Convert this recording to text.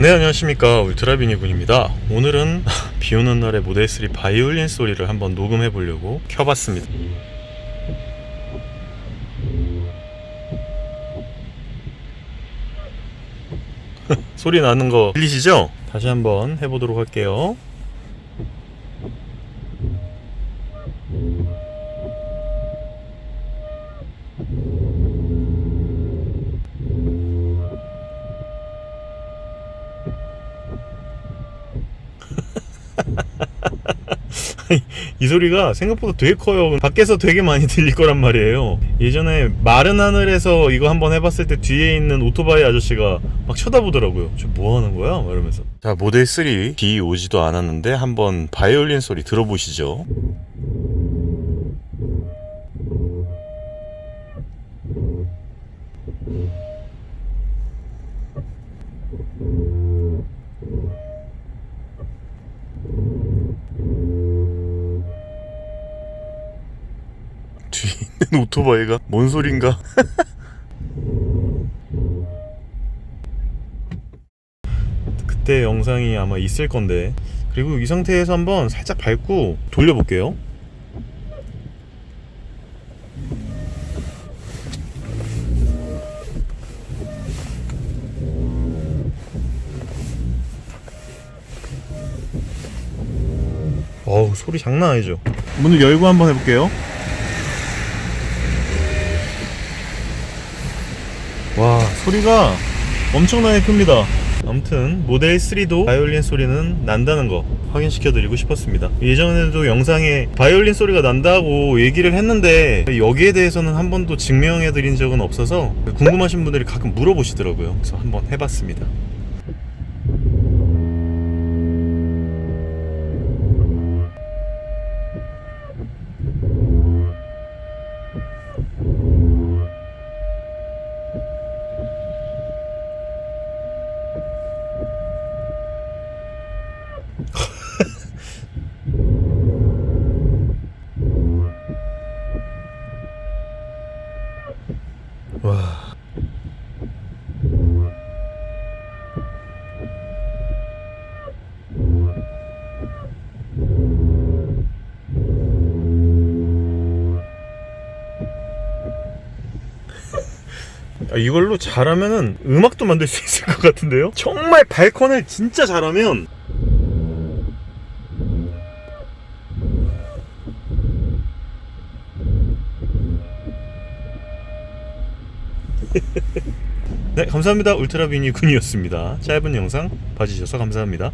네 안녕하십니까. 울트라비니 군입니다. 오늘은 비 오는 날의 모델 3 바이올린 소리를 한번 녹음해 보려고 켜봤습니다. 소리 나는 거 들리시죠? 다시 한번 해보도록 할게요 이 소리가 생각보다 되게 커요. 밖에서 되게 많이 들릴 거란 말이에요. 예전에 마른 하늘에서 이거 한번 해봤을 때 뒤에 있는 오토바이 아저씨가 막 쳐다보더라고요. 저 뭐 하는 거야? 막 이러면서. 자, 모델 3 비 오지도 않았는데 한번 바이올린 소리 들어보시죠. 있는 오토바이가 뭔 소린가? 그때 영상이 아마 있을 건데. 그리고 이 상태에서 한번 살짝 밟고 돌려볼게요. 어우 소리 장난 아니죠? 문을 열고 한번 해볼게요 와 소리가 엄청나게 큽니다. 아무튼 모델 3도 바이올린 소리는 난다는 거 확인시켜 드리고 싶었습니다. 예전에도 영상에 바이올린 소리가 난다고 얘기를 했는데 여기에 대해서는 한 번도 증명해 드린 적은 없어서 궁금하신 분들이 가끔 물어보시더라고요. 그래서 한번 해봤습니다 와 아, 이걸로 잘하면은 음악도 만들 수 있을 것 같은데요? 정말 발컨을 진짜 잘하면 네 감사합니다. 울트라비니 군이었습니다. 짧은 영상 봐주셔서 감사합니다